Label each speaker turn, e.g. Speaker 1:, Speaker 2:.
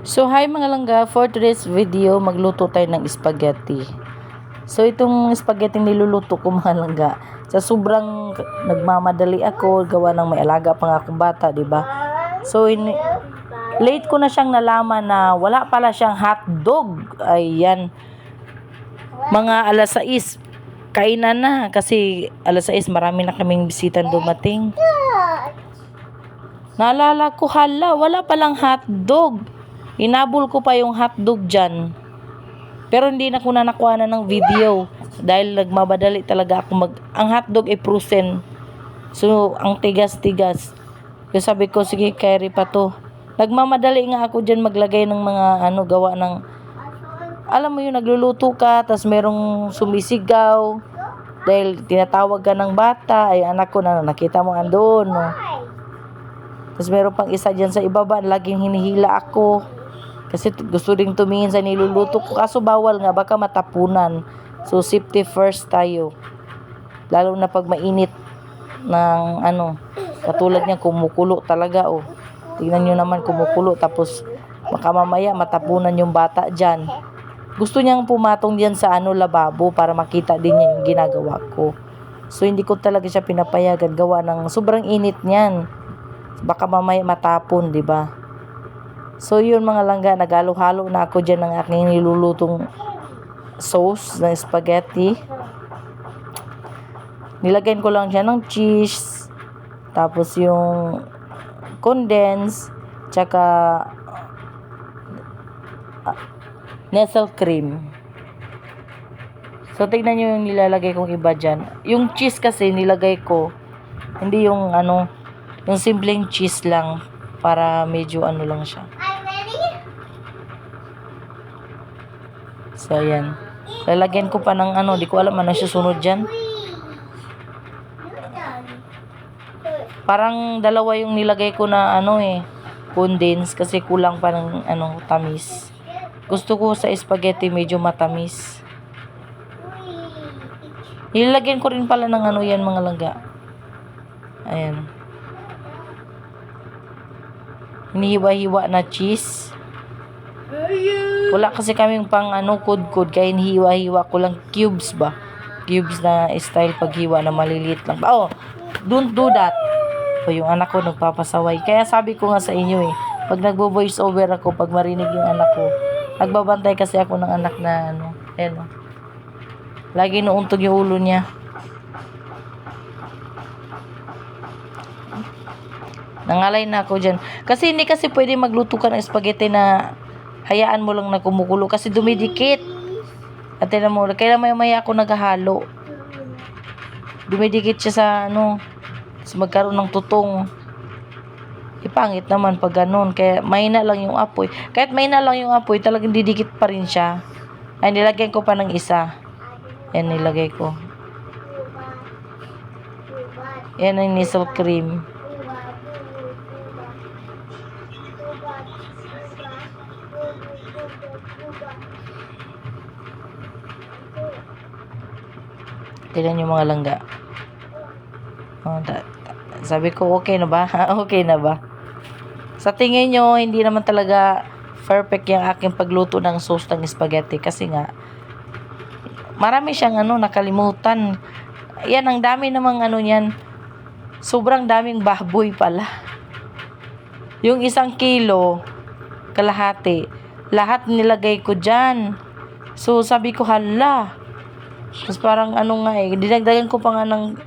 Speaker 1: So hi mga langga, for today's video magluto tayo ng spaghetti. So itong spaghetti niluluto ko mga langga, sa sobrang nagmamadali ako, gawa ng may alaga pa nga akong bata, di ba? So in, late ko na siyang nalaman na wala pala siyang hotdog. Ayan. Mga alas 6, kainan na kasi alas 6 marami na kaming bisitan dumating. Naalala ko, hala, wala palang hotdog. Inabol ko pa yung hotdog dyan. Pero hindi na ko na nakuha na ng video. Dahil nagmabadali talaga ako mag... Ang hotdog ay frozen. So, ang tigas-tigas. Kaya sabi ko, sige, carry pa to. Nagmamadali nga ako dyan maglagay ng mga ano, gawa ng... Alam mo yun, nagluluto ka, tapos merong sumisigaw. Dahil tinatawag ka ng bata, ay anak ko na nakita mo andun, no? Tapos meron pang isa dyan sa ibaba, laging hinihila ako. Kasi gusto ring tumingin sa niluluto ko. Kaso bawal nga, baka matapunan. So, safety first tayo. Lalo na pag mainit ng ano, katulad niya, kumukulo talaga, oh. Tingnan nyo naman, kumukulo. Tapos, baka mamaya matapunan yung bata dyan. Gusto niyang pumatong diyan sa ano, lababo para makita din niya yung ginagawa ko. So, hindi ko talaga siya pinapayagan gawa ng sobrang init niyan baka mamaya matapon, di ba? So, yun mga langga, nagalo-halo na ako dyan ng aking nilulutong sauce ng spaghetti. Nilagyan ko lang siya ng cheese, tapos yung condense, tsaka ah, nestle cream. So, tignan nyo yung nilalagay kong iba dyan. Yung cheese kasi nilagay ko, hindi yung ano, yung simpleng cheese lang para medyo ano lang siya. So, ayan. Lalagyan ko pa ng ano, di ko alam ano susunod dyan. Parang dalawa yung nilagay ko na ano eh, condense kasi kulang pa ng ano, tamis. Gusto ko sa spaghetti medyo matamis. Nilagyan ko rin pala ng ano yan mga langga. Ayan. Hinihiwa-hiwa na cheese. Wala kasi kaming pang ano, kudkod. Kaya hinihiwa-hiwa ko lang cubes ba? Cubes na style paghiwa na maliliit lang. Oh, don't do that. O yung anak ko nagpapasaway. Kaya sabi ko nga sa inyo eh, pag nagbo-voice over ako, pag marinig yung anak ko, nagbabantay kasi ako ng anak na ano, ayan oh. Lagi nuuntog yung ulo niya. Nangalay na ako dyan. Kasi hindi kasi pwede magluto ka ng spaghetti na hayaan mo lang na kumukulo kasi dumidikit. At tinan mo, kailan may maya ako naghahalo. Dumidikit siya sa ano, sa magkaroon ng tutong. Ipangit naman pag ganun. Kaya mahina lang yung apoy. Kahit mahina lang yung apoy, talagang didikit pa rin siya. Ay, nilagyan ko pa ng isa. Yan, nilagay ko. Yan ang nisal cream. Tignan yung mga langga. Oh, da- sabi ko, okay na ba? okay na ba? Sa tingin nyo, hindi naman talaga perfect yung aking pagluto ng sauce ng spaghetti kasi nga, marami siyang ano, nakalimutan. Yan, ang dami namang ano yan. Sobrang daming baboy pala. Yung isang kilo, kalahati, lahat nilagay ko dyan. So, sabi ko, hala. Tapos parang ano nga eh, dinagdagan ko pa nga ng